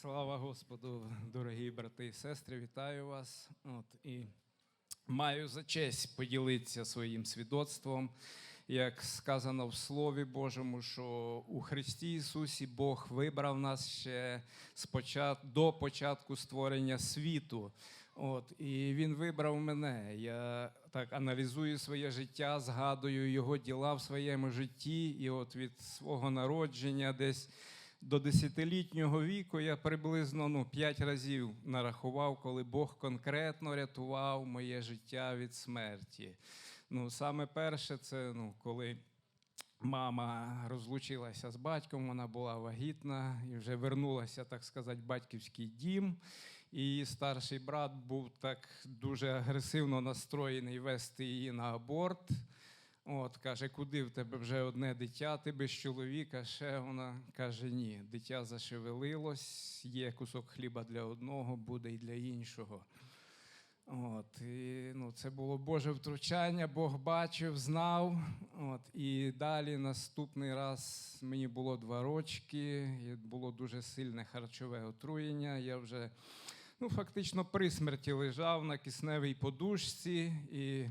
Слава Господу, дорогі брати і сестри, вітаю вас. От, і маю за честь поділитися своїм свідоцтвом. Як сказано в Слові Божому, що у Христі Ісусі Бог вибрав нас ще до початку створення світу. От, і Він вибрав мене. Я так аналізую своє життя, згадую його діла в своєму житті, і от від свого народження десь до десятилітнього віку я приблизно ну, п'ять разів нарахував, коли Бог конкретно рятував моє життя від смерті. Ну, саме перше, це ну, коли мама розлучилася з батьком, вона була вагітна і вже вернулася, так сказати, в батьківський дім. І її старший брат був так дуже агресивно настроєний вести її на аборт. От, каже, куди в тебе вже одне дитя, ти без чоловіка, ще вона каже, ні, дитя зашевелилось, є кусок хліба для одного, буде і для іншого. От, і, ну, це було Боже втручання, Бог бачив, знав. От, і далі наступний раз мені було два рочки, і було дуже сильне харчове отруєння. Я вже ну, фактично при смерті лежав на кисневій подушці. І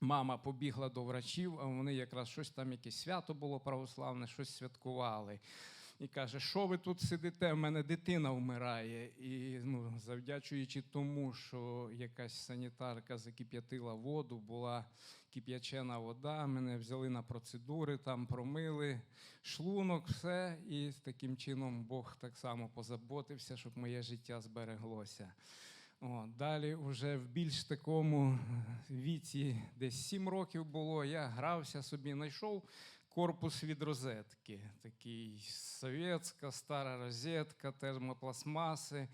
Мама побігла до врачів, а вони якраз щось там, якесь свято було православне, щось святкували. І каже, що ви тут сидите? в мене дитина вмирає. І ну, завдячуючи тому, що якась санітарка закип'ятила воду, була кип'ячена вода, мене взяли на процедури, там промили шлунок, все. І таким чином Бог так само позаботився, щоб моє життя збереглося. О, далі, вже в більш такому віці, десь 7 років було, я грався собі, знайшов корпус від розетки. Такий совєтська, стара розетка, термопластмаси.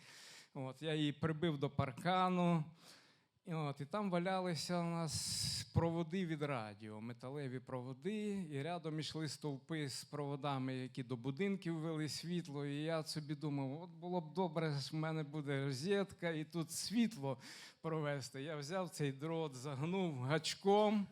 От, я її прибив до паркану. І, от, і там валялися у нас проводи від радіо, металеві проводи, і рядом йшли стовпи з проводами, які до будинків вели світло. І я собі думав, от було б добре, в мене буде розетка, і тут світло провести. Я взяв цей дрот, загнув гачком.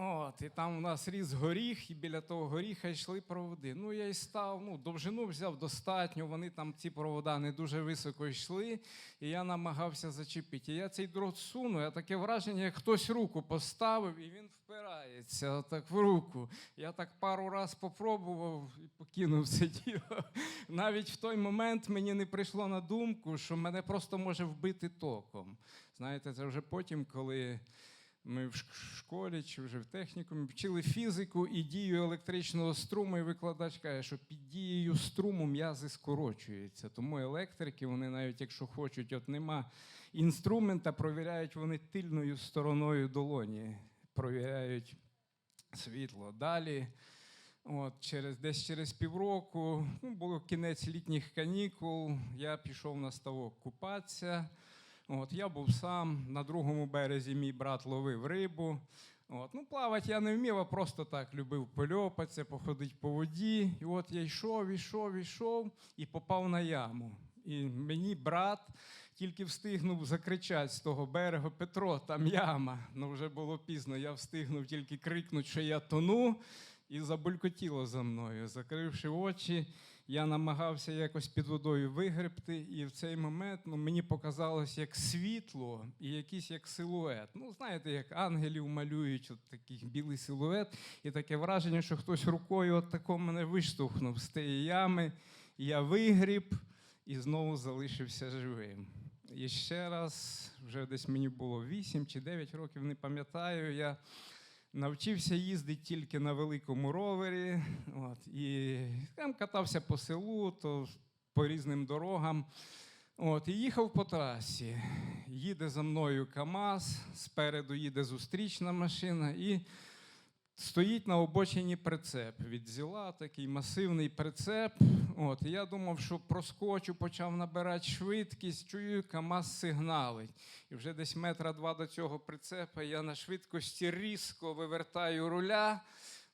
От, і там у нас ріс горіх, і біля того горіха йшли проводи. Ну, я й став, ну, довжину взяв достатньо, вони там ці провода не дуже високо йшли, і я намагався зачепити. І я цей дрот суну, я таке враження, як хтось руку поставив, і він впирається так в руку. Я так пару раз попробував і покинув це діло. Навіть в той момент мені не прийшло на думку, що мене просто може вбити током. Знаєте, це вже потім, коли. Ми в школі чи вже в технікумі вчили фізику і дію електричного струму, і викладач каже, що під дією струму м'язи скорочуються. Тому електрики, вони навіть якщо хочуть, от нема інструмента, провіряють вони тильною стороною долоні, провіряють світло. Далі. От, через, десь через півроку, ну, було кінець літніх канікул, я пішов на ставок купатися. От, я був сам, на другому березі мій брат ловив рибу. От, ну, плавати я не вмів, а просто так любив польопатися, походити по воді. І от я йшов, йшов, йшов і попав на яму. І мені брат тільки встигнув закричати з того берегу Петро, там яма. Ну вже було пізно. Я встигнув тільки крикнути, що я тону, і забулькотіло за мною. Закривши очі, я намагався якось під водою вигребти, і в цей момент ну, мені показалось як світло і якийсь як силует. Ну, знаєте, як ангелів малюють, от такий білий силует, і таке враження, що хтось рукою от тако мене виштовхнув з тієї ями. Я вигріб і знову залишився живим. І ще раз, вже десь мені було 8 чи 9 років, не пам'ятаю. Я навчився їздити тільки на великому ровері. От, і там катався по селу, то по різним дорогам. От, і їхав по трасі. Їде за мною КАМАЗ, спереду їде зустрічна машина, і стоїть на обочині прицеп. Від зіла такий масивний прицеп. От, я думав, що проскочу, почав набирати швидкість, чую, КАМАЗ сигналить. І вже десь метра два до цього прицепа я на швидкості різко вивертаю руля,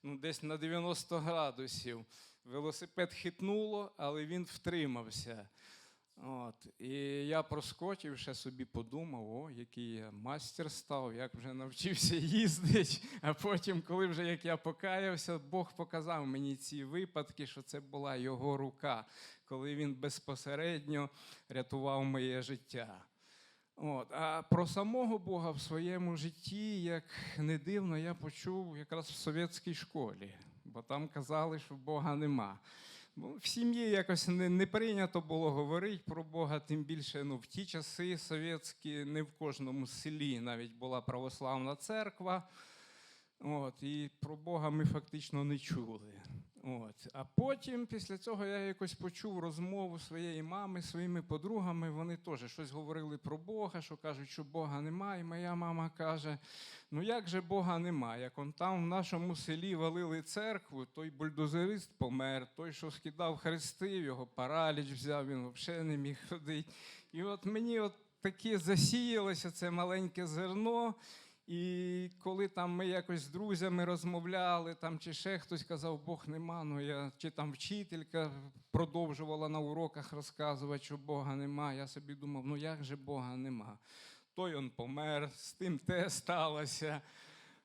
ну, десь на 90 градусів. Велосипед хитнуло, але він втримався. От. І я проскочив, ще собі подумав, о, який я мастер став, як вже навчився їздити. А потім, коли вже як я покаявся, Бог показав мені ці випадки, що це була його рука, коли він безпосередньо рятував моє життя. От. А про самого Бога в своєму житті, як не дивно, я почув якраз в совєтській школі, бо там казали, що Бога нема. Бо в сім'ї якось не, не прийнято було говорити про Бога, тим більше ну, в ті часи совєтські не в кожному селі навіть була православна церква. От, і про Бога ми фактично не чули. От. А потім, після цього, я якось почув розмову своєї мами своїми подругами. Вони теж щось говорили про Бога, що кажуть, що Бога немає. І моя мама каже: ну як же Бога немає? Як он там в нашому селі валили церкву, той бульдозерист помер, той, що скидав хрести, його параліч взяв, він взагалі не міг ходити. І от мені от таке засіялося це маленьке зерно. І коли там ми якось з друзями розмовляли, там чи ще хтось казав, Бог нема, ну я чи там вчителька продовжувала на уроках розказувати, що Бога нема. Я собі думав, ну як же Бога нема? Той он помер, з тим те сталося.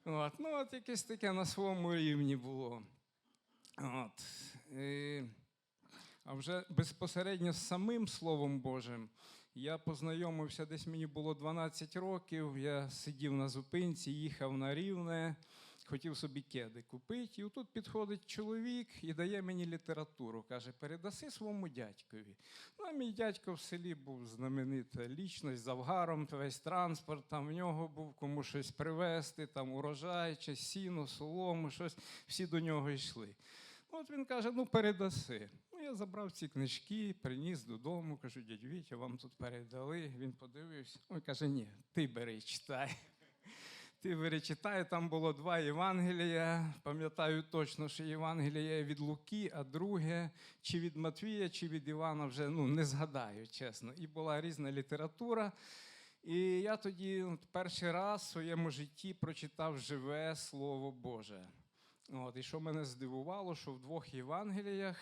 От. Ну, от якесь таке на своєму рівні було. От. І, а вже безпосередньо з самим Словом Божим я познайомився, десь мені було 12 років. Я сидів на зупинці, їхав на рівне, хотів собі кеди купити. І тут підходить чоловік і дає мені літературу. Каже, передаси своєму дядькові. Ну, а мій дядько в селі був знаменита лічність, завгаром, весь транспорт, там в нього був кому щось привезти, там урожай, чи сіно, солому, щось. Всі до нього йшли. От він каже: ну передаси. Ну, я забрав ці книжки, приніс додому, кажу, дядь Вітя, вам тут передали. Він подивився. Ой, каже, ні, ти бери, читай. Ти бери, читай, там було два Євангелія. Пам'ятаю точно, що Євангеліє від Луки, а друге чи від Матвія, чи від Івана вже ну, не згадаю, чесно. І була різна література. І я тоді от, перший раз в своєму житті прочитав живе Слово Боже. От, і що мене здивувало, що в двох Євангеліях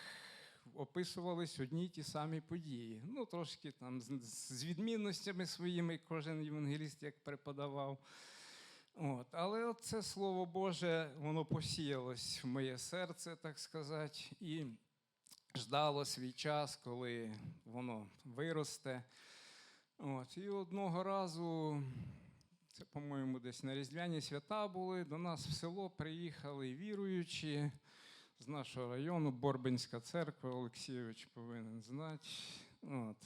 описувались одні й ті самі події. Ну, трошки там з, відмінностями своїми кожен євангеліст як преподавав. От, але це Слово Боже, воно посіялось в моє серце, так сказати, і ждало свій час, коли воно виросте. От, і одного разу це, по-моєму, десь на Різдвяні свята були. До нас в село приїхали віруючі з нашого району, Борбинська церква, Олексійович повинен знати. От.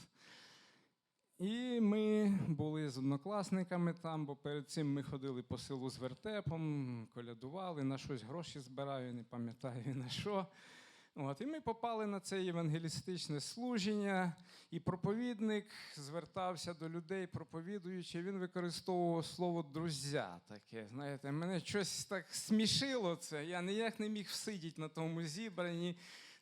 І ми були з однокласниками там, бо перед цим ми ходили по селу з вертепом, колядували, на щось гроші збираю, не пам'ятаю на що. От, і ми попали на це євангелістичне служення, і проповідник звертався до людей, проповідуючи, він використовував слово друзя. Таке, знаєте, мене щось так смішило це. Я ніяк не міг всидіти на тому зібранні.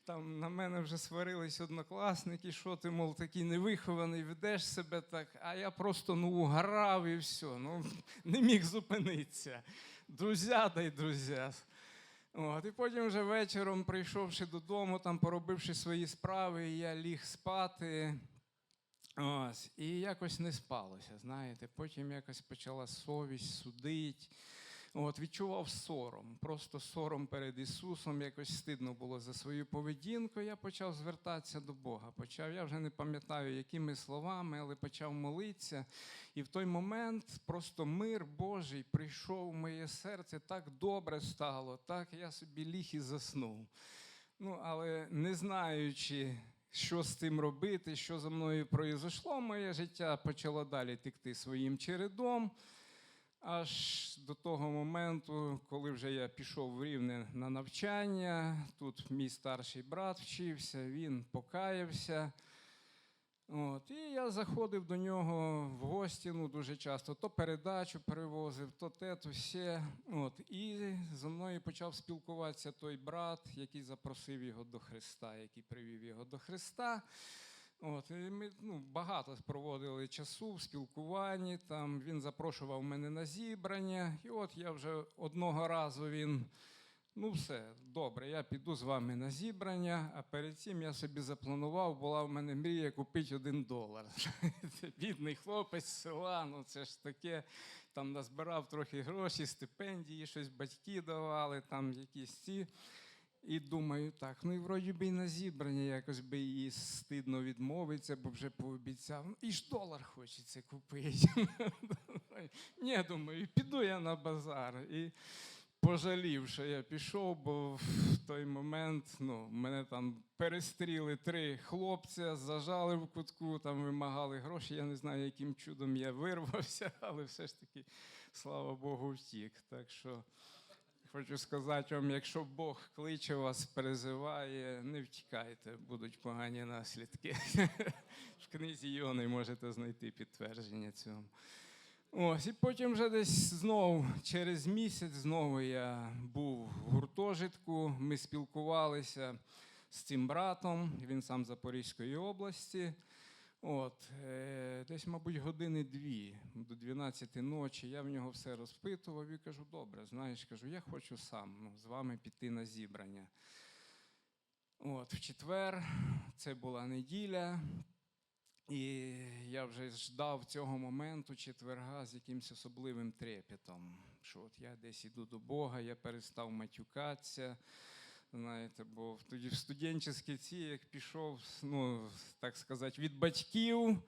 Там на мене вже сварились однокласники, що ти, мов, такий невихований, ведеш себе так, а я просто ну, угорав і все. Ну, не міг зупинитися. Друзя та й друзя. От, і потім вже вечором, прийшовши додому, там поробивши свої справи, я ліг спати. Ось, і якось не спалося, знаєте. Потім якось почала совість судить. От, відчував сором, просто сором перед Ісусом, якось стидно було за свою поведінку. Я почав звертатися до Бога. Почав, я вже не пам'ятаю, якими словами, але почав молитися. І в той момент просто мир Божий прийшов в моє серце, так добре стало, так я собі ліг і заснув. Ну, але не знаючи, що з цим робити, що за мною произошло, моє життя почало далі текти своїм чередом. Аж до того моменту, коли вже я пішов в рівне на навчання, тут мій старший брат вчився, він покаявся. От, і я заходив до нього в гості ну, дуже часто, то передачу привозив, то те, то все. От, і зі мною почав спілкуватися той брат, який запросив його до Христа, який привів його до Христа. От, і ми ну, багато проводили часу в спілкуванні. Там він запрошував мене на зібрання. І от я вже одного разу він Ну, все, добре, я піду з вами на зібрання, а перед цим я собі запланував, була в мене мрія купити один долар. Це бідний хлопець з села, ну це ж таке, там назбирав трохи грошей, стипендії, щось батьки давали, там якісь ці. І думаю, так, ну і вроді би і на зібрання якось би її стидно відмовитися, бо вже пообіцяв. Ну, І ж долар хочеться купити. Ні, думаю, піду я на базар. І пожалів, що я пішов, бо в той момент ну, мене там перестріли три хлопця, зажали в кутку, там вимагали гроші. Я не знаю, яким чудом я вирвався, але все ж таки, слава Богу, втік. Так що хочу сказати вам, якщо Бог кличе вас, перезиває, не втікайте, будуть погані наслідки. В книзі Йони можете знайти підтвердження цьому. Ось, і потім вже десь знову, через місяць, знову я був в гуртожитку. Ми спілкувалися з цим братом, він сам з Запорізької області. От, е, десь, мабуть, години дві до 12 ночі. Я в нього все розпитував і кажу: добре, знаєш, кажу, я хочу сам ну, з вами піти на зібрання. От, в четвер, це була неділя, і я вже ждав цього моменту четверга з якимось особливим трепетом. Що от я десь іду до Бога, я перестав матюкатися. Знаєте, бо тоді в студентські ці, як пішов, ну так сказати, від батьків,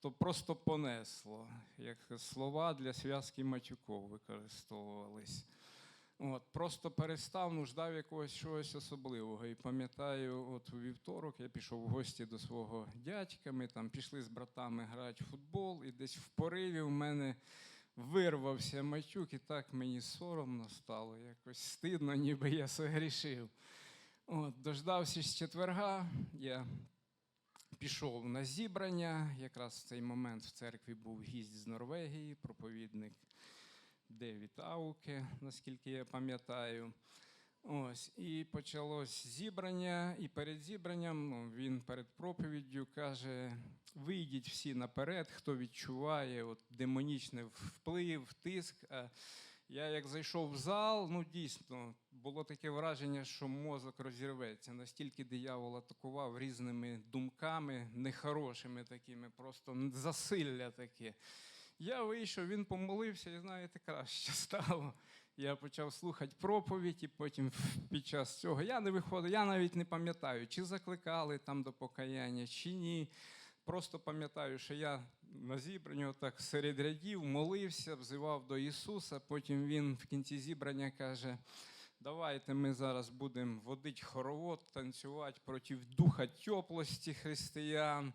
то просто понесло. Як слова для зв'язки матюков використовувались. От, просто перестав, ну, ждав якогось чогось особливого. І пам'ятаю, от у вівторок я пішов в гості до свого дядька. Ми там пішли з братами грати в футбол, і десь в пориві в мене вирвався матюк, і так мені соромно стало, якось стидно, ніби я согрішив. От, дождався з четверга, я пішов на зібрання. Якраз в цей момент в церкві був гість з Норвегії, проповідник Девід Ауке, наскільки я пам'ятаю. Ось, і почалось зібрання, і перед зібранням ну, він перед проповіддю каже: вийдіть всі наперед, хто відчуває от, демонічний вплив, тиск. А я як зайшов в зал, ну дійсно було таке враження, що мозок розірветься. Настільки диявол атакував різними думками, нехорошими такими, просто засилля таке. Я вийшов, він помолився, і знаєте, краще стало. Я почав слухати проповідь, і потім під час цього я не виходив, я навіть не пам'ятаю, чи закликали там до покаяння, чи ні. Просто пам'ятаю, що я на зібранні так серед рядів молився, взивав до Ісуса. Потім він в кінці зібрання каже: давайте ми зараз будемо водити хоровод, танцювати проти духа теплості християн.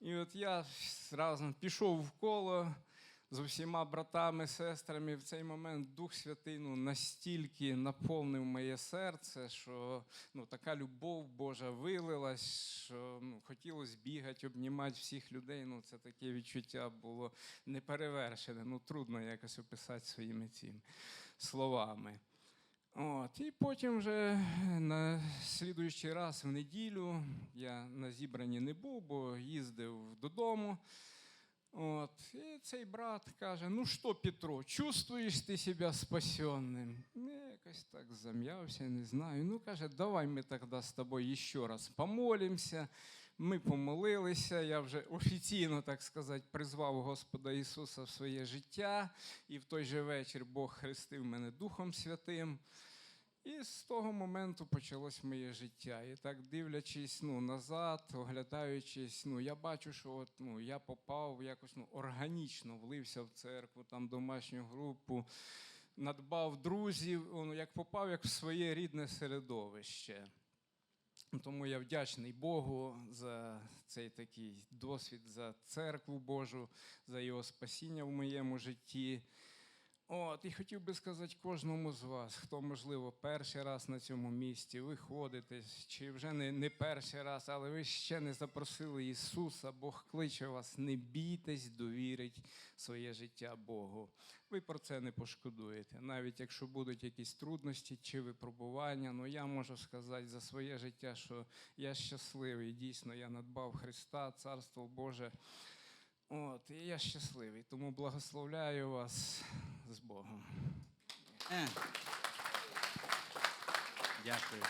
І от я разом пішов в коло з усіма братами, сестрами. В цей момент Дух Святий ну, настільки наповнив моє серце, що ну, така любов Божа вилилась, що ну, хотілося бігати, обнімати всіх людей. Ну, це таке відчуття було неперевершене. Ну, трудно якось описати своїми цими словами. От, і потім вже на слідуючий раз в неділю я на зібранні не був, бо їздив додому. От, і цей брат каже: Ну що, Петро, чувствуєш ти себе спасенним? Я якось так зам'явся, не знаю. Ну, каже, давай ми тоді з тобою ще раз помолимося. Ми помолилися, я вже офіційно, так сказати, призвав Господа Ісуса в своє життя, і в той же вечір Бог хрестив мене Духом Святим. І з того моменту почалось моє життя. І так дивлячись ну, назад, оглядаючись, ну, я бачу, що от, ну, я попав якось ну, органічно влився в церкву, там домашню групу, надбав друзів, ну, як попав як в своє рідне середовище. Тому я вдячний Богу за цей такий досвід, за церкву Божу, за його спасіння в моєму житті. От, і хотів би сказати кожному з вас, хто, можливо, перший раз на цьому місці, ви чи вже не, не перший раз, але ви ще не запросили Ісуса, Бог кличе вас, не бійтесь, довірить своє життя Богу. Ви про це не пошкодуєте. Навіть якщо будуть якісь трудності чи випробування, ну я можу сказати за своє життя, що я щасливий. Дійсно, я надбав Христа, Царство Боже. От, і я щасливий, тому благословляю вас з Богом. Е. Дякую.